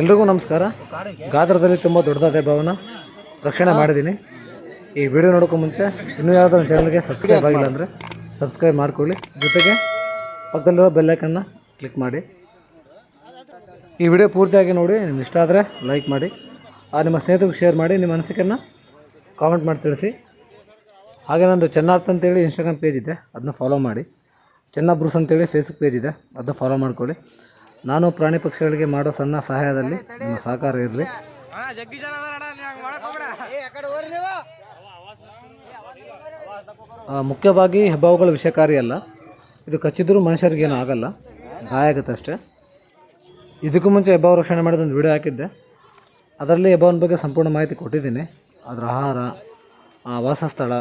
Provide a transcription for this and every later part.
ಎಲ್ರಿಗೂ ನಮಸ್ಕಾರ. ಗಾತ್ರದಲ್ಲಿ ತುಂಬ ದೊಡ್ಡದಾದ ಭವನ ರಕ್ಷಣೆ ಮಾಡಿದ್ದೀನಿ. ಈ ವಿಡಿಯೋ ನೋಡೋಕ್ಕೂ ಮುಂಚೆ ಇನ್ನೂ ಯಾರಾದರೂ ಚಾನಲ್ಗೆ ಸಬ್ಸ್ಕ್ರೈಬ್ ಆಗಿಲ್ಲ ಅಂದರೆ ಸಬ್ಸ್ಕ್ರೈಬ್ ಮಾಡಿಕೊಳ್ಳಿ. ಜೊತೆಗೆ ಪಕ್ಕದಲ್ಲಿರೋ ಬೆಲ್ಲೈಕನ್ನ ಕ್ಲಿಕ್ ಮಾಡಿ. ಈ ವಿಡಿಯೋ ಪೂರ್ತಿಯಾಗಿ ನೋಡಿ, ನಿಮ್ಗೆ ಇಷ್ಟ ಆದರೆ ಲೈಕ್ ಮಾಡಿ, ಆ ನಿಮ್ಮ ಸ್ನೇಹಿತರಿಗೆ ಶೇರ್ ಮಾಡಿ, ನಿಮ್ಮ ಅನಿಸಿಕೆಯನ್ನು ಕಾಮೆಂಟ್ ಮಾಡಿ ತಿಳಿಸಿ. ಹಾಗೆ ನಂದು ಚೆನ್ನಾರ್ಥ ಅಂತೇಳಿ ಇನ್ಸ್ಟಾಗ್ರಾಮ್ ಪೇಜ್ ಇದೆ ಅದನ್ನ ಫಾಲೋ ಮಾಡಿ. ಚೆನ್ನ ಬ್ರೂಸ್ ಅಂತೇಳಿ ಫೇಸ್ಬುಕ್ ಪೇಜ್ ಇದೆ ಅದನ್ನ ಫಾಲೋ ಮಾಡ್ಕೊಳ್ಳಿ. ನಾನು ಪ್ರಾಣಿ ಪಕ್ಷಿಗಳಿಗೆ ಮಾಡೋ ಸಣ್ಣ ಸಹಾಯದಲ್ಲಿ ನಿಮ್ಮ ಸಹಕಾರ ಇರಲಿ. ಮುಖ್ಯವಾಗಿ ಹೆಬ್ಬಾವುಗಳು ವಿಷಕಾರಿ ಅಲ್ಲ. ಇದು ಕಚ್ಚಿದ್ರೂ ಮನುಷ್ಯರಿಗೇನು ಆಗಲ್ಲ. ಗಾಯ ಆಗುತ್ತೆ ಅಷ್ಟೇ ಇದಕ್ಕೂ ಮುಂಚೆ ಹೆಬ್ಬಾವು ರಕ್ಷಣೆ ಮಾಡಿದ ಒಂದು ವಿಡಿಯೋ ಹಾಕಿದ್ದೆ. ಅದರಲ್ಲಿ ಹೆಬ್ಬಾವನ ಬಗ್ಗೆ ಸಂಪೂರ್ಣ ಮಾಹಿತಿ ಕೊಟ್ಟಿದ್ದೀನಿ. ಅದರ ಆಹಾರ ವಾಸಸ್ಥಳ,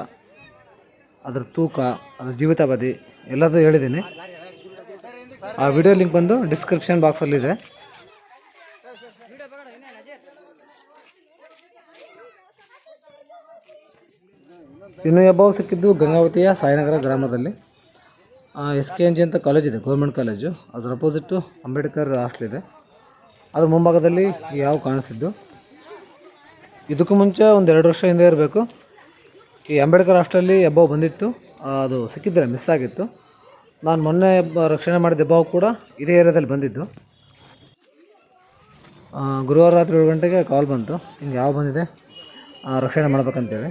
ಅದರ ತೂಕ, ಅದರ ಜೀವಿತಾವಧಿ ಎಲ್ಲದೂ ಹೇಳಿದ್ದೀನಿ. ಆ ವಿಡಿಯೋ ಲಿಂಕ್ ಬಂದು ಡಿಸ್ಕ್ರಿಪ್ಷನ್ ಬಾಕ್ಸಲ್ಲಿದೆ ಇನ್ನು ಹೆಬ್ಬಾವು ಸಿಕ್ಕಿದ್ದು ಗಂಗಾವತಿಯ ಸಾಯಿನಗರ ಗ್ರಾಮದಲ್ಲಿ. ಎಸ್ ಕೆ ಎನ್ ಜಿ ಅಂತ ಕಾಲೇಜ್ ಇದೆ ಗೌರ್ಮೆಂಟ್ ಕಾಲೇಜು ಅದರ ಅಪೋಸಿಟ್ಟು ಅಂಬೇಡ್ಕರ್ ಹಾಸ್ಟೆಲ್ ಇದೆ. ಅದ್ರ ಮುಂಭಾಗದಲ್ಲಿ ಯಾವ ಕಾಣಿಸಿದ್ದು. ಇದಕ್ಕೂ ಮುಂಚೆ ಒಂದು ಎರಡು ವರ್ಷ ಹಿಂದೆ ಇರಬೇಕು. ಈ ಅಂಬೇಡ್ಕರ್ ಹಾಸ್ಟೆಲಲ್ಲಿ ಹೆಬ್ಬಾವು ಬಂದಿತ್ತು. ಅದು ಸಿಕ್ಕಿದ್ದಿಲ್ಲ ಮಿಸ್ ಆಗಿತ್ತು. ನಾನು ಮೊನ್ನೆ ರಕ್ಷಣೆ ಮಾಡಿದ ಬಾವು ಕೂಡ ಇದೇ ಏರಿಯಾದಲ್ಲಿ ಬಂದಿದ್ದು. ಗುರುವಾರ ರಾತ್ರಿ ಏಳು ಗಂಟೆಗೆ ಕಾಲ್ ಬಂತು. ಹಿಂಗೆ ಯಾವ ಬಂದಿದೆ ರಕ್ಷಣೆ ಮಾಡ್ಬೇಕಂತೇಳಿ.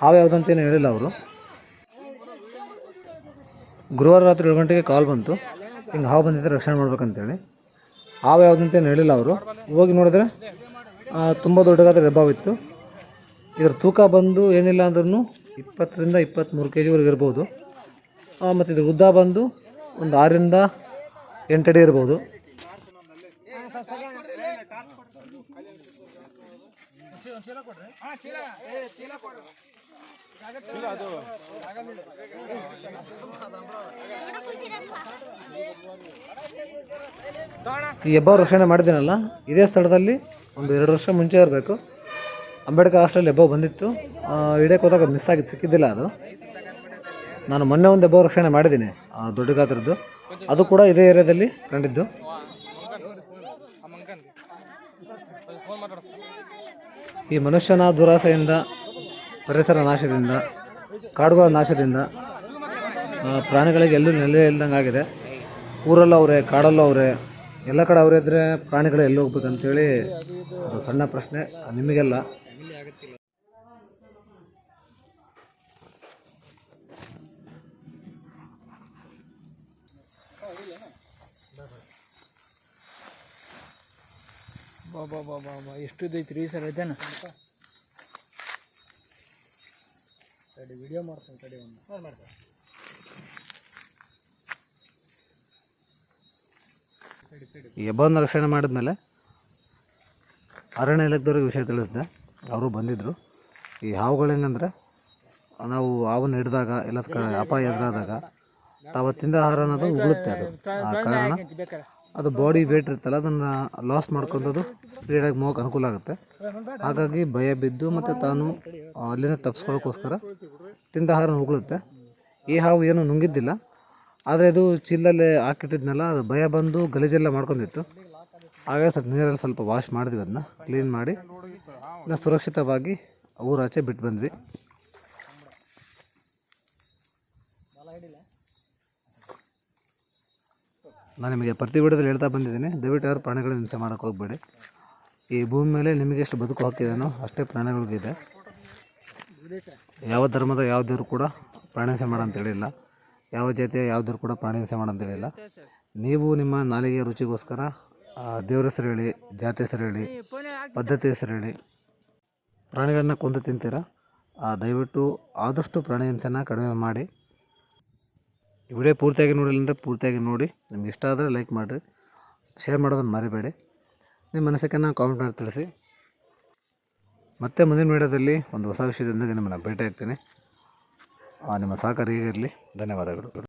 ಹಾವು ಯಾವುದಂತೇನು ಹೇಳಿಲ್ಲ ಅವರು. ಗುರುವಾರ ರಾತ್ರಿ ಏಳು ಗಂಟೆಗೆ ಕಾಲ್ ಬಂತು. ಹಿಂಗೆ ಹಾವು ಬಂದಿದ್ದರೆ ರಕ್ಷಣೆ ಮಾಡ್ಬೇಕಂತೇಳಿ. ಹಾವು ಯಾವುದಂತೇನು ಹೇಳಿಲ್ಲ ಅವರು. ಹೋಗಿ ನೋಡಿದ್ರೆ ತುಂಬ ದೊಡ್ಡದಾದ ಬಾವಿತ್ತು ಇದರ ತೂಕ ಬಂದು ಏನಿಲ್ಲ ಅಂದ್ರೂ ಇಪ್ಪತ್ತರಿಂದ ಇಪ್ಪತ್ತ್ಮೂರು ಕೆ ಜಿವರೆಗೆ ಇರ್ಬೋದು. ಮತ್ತು ಇದ್ರ ಉದ್ದ ಬಂದು ಒಂದು ಆರರಿಂದ ಎಂಟಡಿ ಇರ್ಬೋದು. ಈ ರಕ್ಷಣೆ ಮಾಡಿದ್ದೀನಲ್ಲ, ಇದೇ ಸ್ಥಳದಲ್ಲಿ ಒಂದು ಎರಡು ವರ್ಷ ಮುಂಚೆ ಇರಬೇಕು. ಅಂಬೇಡ್ಕರ್ ಹಾಸ್ಟೆಲ್ ಹೆಬ್ಬಾವು ಬಂದಿತ್ತು. ಹಿಡಿಯೋಕೆ ಹೋದಾಗ ಮಿಸ್ ಆಗಿದ್ದು ಸಿಕ್ಕಿದ್ದಿಲ್ಲ ಅದು. ನಾನು ಮೊನ್ನೆ ಒಂದು ಹಬ್ಬ ರಕ್ಷಣೆ ಮಾಡಿದ್ದೀನಿ ದೊಡ್ಡ ಗಾತ್ರದ್ದು. ಅದು ಕೂಡ ಇದೇ ಏರಿಯಾದಲ್ಲಿ ಕಂಡಿದ್ದು. ಈ ಮನುಷ್ಯನ ದುರಾಸೆಯಿಂದ, ಪರಿಸರ ನಾಶದಿಂದ, ಕಾಡುಗಳ ನಾಶದಿಂದ ಪ್ರಾಣಿಗಳಿಗೆ ಎಲ್ಲೂ ನೆಲೆ ಇಲ್ದಂಗೆ ಆಗಿದೆ. ಊರಲ್ಲೂ ಅವರೇ, ಕಾಡಲ್ಲೂ ಅವರೇ, ಎಲ್ಲ ಕಡೆ ಅವರೇ ಇದ್ದರೆ ಪ್ರಾಣಿಗಳು ಎಲ್ಲಿ ಹೋಗ್ಬೇಕಂತೇಳಿ ಅದು ಸಣ್ಣ ಪ್ರಶ್ನೆ ನಿಮಗೆಲ್ಲ. ಬಾಬಾ ಎಷ್ಟು ಐತ್ರಿ ಸರ್ ಇದೇನ ತಡಿ ವಿಡಿಯೋ ಮಾಡ್ತೀನಿ ತಡಿ ಒಂದು. ಮಾಡ್ತೀನಿ. ಈ ಹೆಬ್ಬವನ್ನು ರಕ್ಷಣೆ ಮಾಡಿದ್ಮೇಲೆ ಅರಣ್ಯ ಇಲಾಖೆದವ್ರಿಗೆ ವಿಷಯ ತಿಳಿಸಿದೆ. ಅವರು ಬಂದಿದ್ದರು ಈ ಹಾವುಗಳು ಹೆಂಗಂದ್ರೆ ನಾವು ಹಾವನ್ನು ಹಿಡಿದಾಗ ಎಲ್ಲ ಅಪಾಯ ಎದುರಾದಾಗ ತಾವತ್ತಿಂದ ತಿಂದ ಆಹಾರ ಅನ್ನೋದು ಉಗುಳುತ್ತೆ ಅದು. ಆ ಕಾರಣ ಅದು ಬಾಡಿ ವೇಟ್ ಇರುತ್ತಲ್ಲ, ಅದನ್ನು ಲಾಸ್ ಮಾಡ್ಕೊಂಡದು ಸ್ಪೀಡಾಗಿ ಹೋಗಕ್ಕೆ ಅನುಕೂಲ ಆಗುತ್ತೆ. ಹಾಗಾಗಿ ಭಯ ಬಿದ್ದು ಮತ್ತು ತಾನು ಅಲ್ಲಿಂದ ತಪ್ಪಿಸ್ಕೊಳ್ಳೋಕ್ಕೋಸ್ಕರ ತಿಂದ ಆಹಾರ ಉಗುಳುತ್ತೆ. ಈ ಹಾವು ಏನು ನುಂಗಿದ್ದಿಲ್ಲ. ಆದರೆ ಇದು ಚೀಲದಲ್ಲೇ ಹಾಕಿಟ್ಟಿದ್ನಲ್ಲ, ಅದು ಭಯ ಬಂದು ಗಲೀಜೆಲ್ಲ ಮಾಡ್ಕೊಂಡಿತ್ತು. ಹಾಗೆ ಸ್ವಲ್ಪ ನೀರಲ್ಲಿ ಸ್ವಲ್ಪ ವಾಶ್ ಮಾಡಿದ್ವಿ ಅದನ್ನ ಕ್ಲೀನ್ ಮಾಡಿ ಸುರಕ್ಷಿತವಾಗಿ ಊರಾಚೆ ಬಿಟ್ಟು ಬಂದ್ವಿ ನಾನು ನಿಮಗೆ ಪ್ರತಿ ವಿಡಿಯೋದಲ್ಲಿ ಹೇಳ್ತಾ ಬಂದಿದ್ದೀನಿ, ದಯವಿಟ್ಟು ಯಾರು ಪ್ರಾಣಿಗಳ ಹಿಂಸೆ ಮಾಡೋಕ್ಕೆ ಹೋಗಬೇಡಿ. ಈ ಭೂಮಿ ಮೇಲೆ ನಿಮಗೆ ಎಷ್ಟು ಬದುಕು ಹಾಕಿದ್ದಾನೋ ಅಷ್ಟೇ ಪ್ರಾಣಿಗಳಿಗಿದೆ ಯಾವ ಧರ್ಮದ ಯಾವ ದೇವರು ಕೂಡ ಪ್ರಾಣಿ ಹಿಂಸೆ ಮಾಡ ಅಂತ ಹೇಳಿಲ್ಲ. ಯಾವ ಜಾತಿಯ ಯಾವ ದೇವರು ಕೂಡ ಪ್ರಾಣಿ ಹಿಂಸೆ ಮಾಡ ಅಂತ ಹೇಳಿಲ್ಲ. ನೀವು ನಿಮ್ಮ ನಾಲಿಗೆ ರುಚಿಗೋಸ್ಕರ ದೇವ್ರ ಹೆಸರು ಹೇಳಿ, ಜಾತಿ ಹೆಸರು ಹೇಳಿ, ಪದ್ಧತಿ ಹೆಸರು ಹೇಳಿ ಪ್ರಾಣಿಗಳನ್ನ ಕೊಂದು ತಿಂತೀರ? ದಯವಿಟ್ಟು ಆದಷ್ಟು ಪ್ರಾಣಿ ಹಿಂಸೆನ ಕಡಿಮೆ ಮಾಡಿ. ವಿಡಿಯೋ ಪೂರ್ತಿಯಾಗಿ ನೋಡಿಲ್ಲ ಅಂದರೆ ಪೂರ್ತಿಯಾಗಿ ನೋಡಿ. ನಿಮ್ಗೆ ಇಷ್ಟ ಆದರೆ ಲೈಕ್ ಮಾಡಿರಿ. ಶೇರ್ ಮಾಡೋದನ್ನು ಮರಿಬೇಡಿ. ನಿಮ್ಮ ಮನಸ್ಸಕ್ಕನ್ನು ಕಾಮೆಂಟ್ ಮಾಡಿ ತಿಳಿಸಿ. ಮತ್ತೆ ಮುಂದಿನ ವಿಡಿಯೋದಲ್ಲಿ ಒಂದು ಹೊಸ ವಿಷಯದೊಂದಿಗೆ ನಿಮ್ಮನ್ನು ಭೇಟಿಯಾಗ್ತೀನಿ. ನಿಮ್ಮ ಸಹಕಾರ ಹೇಗಿರಲಿ, ಧನ್ಯವಾದಗಳು.